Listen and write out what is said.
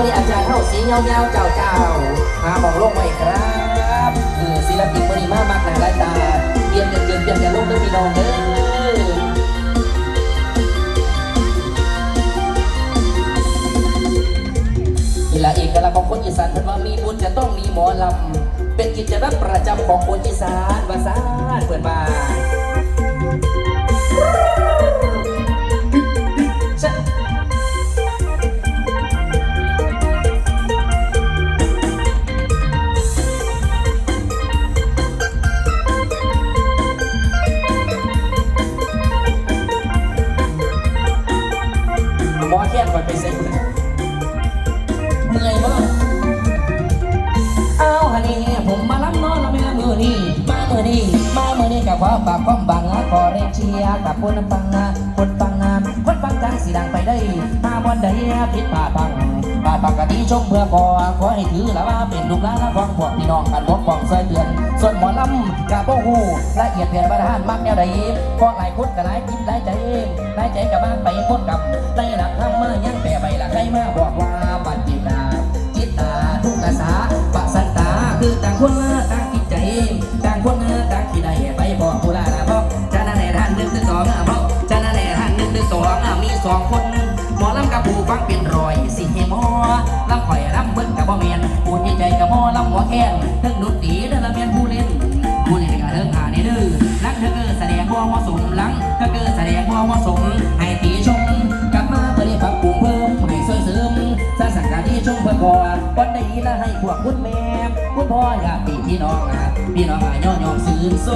ันนี้อาจารย์เท่าวๆเงาเงาเจ้าๆหาหมองลงไว้ครับเออศิลปินมือนีมามากหนาหลายตาเตรียมจะเกินเตรียมจะลงเด้อพี่น้องเด้อนี่และเอกลักษณ์ของคนอีสานเพิ่นว่ามีบุญจะต้องมีหมอลำ เป็นกิจวัตรประจำของคนอีสานว่าซานเปิดมา แค่นก่อนไปเซ็ตเมื่อยมากเอาฮันนี่ผมมารับนอนแล้วไม่ละมือนี่มามือนี่มามือนี่กับความบากความบังขอเรียนเชียร์กับคนฟังนะคนฟังนะคนฟังจังสีดังไปได้มาบนใดผิดพลาดบังบาดปกติชมเพื่อขอขอให้ถือล้วว่าเป็นลูกหลานของพวกพี่น้องกันพบป้องซอยเตือน ส่วนหมอลำกับโอ้โหละเอียดเพียรประทานมักแนวใดเพราะหลายคนก็หลายจิตหลายใจหลายใจกับบ้านไปพ้นกับ คือต่างคนต่างจิตใจ ต่างคนต่างที่ใดไปบอกผู้ลาละบอกจะนั่นแหละท่านหนึ่งถึงสองอะบอกจะนั่นแหละท่านหนึ่งถึงสองอะมีสองคน หมอลำกับผู้ฟังเป็นรอยสิเฮหมอลำข่อยลำเบิ้ลกับบ่เมียนผู้จิตใจกับหมอลำหัวแค้นเทั้งดนตรีเด้อละเมียนผู้เล่นผู้เล่นก็เรื่องหาในดื้อลังเธอเกิดแสดงบ่เหมาะสมลังเธอเกิดแสดงบ่เหมาะสมให้ตี ก่อนวันใดละให้พวกคุณแม่ คุณพ่อญาติพี่น้องนะพี่น้องอะย่อยอซื่อโซ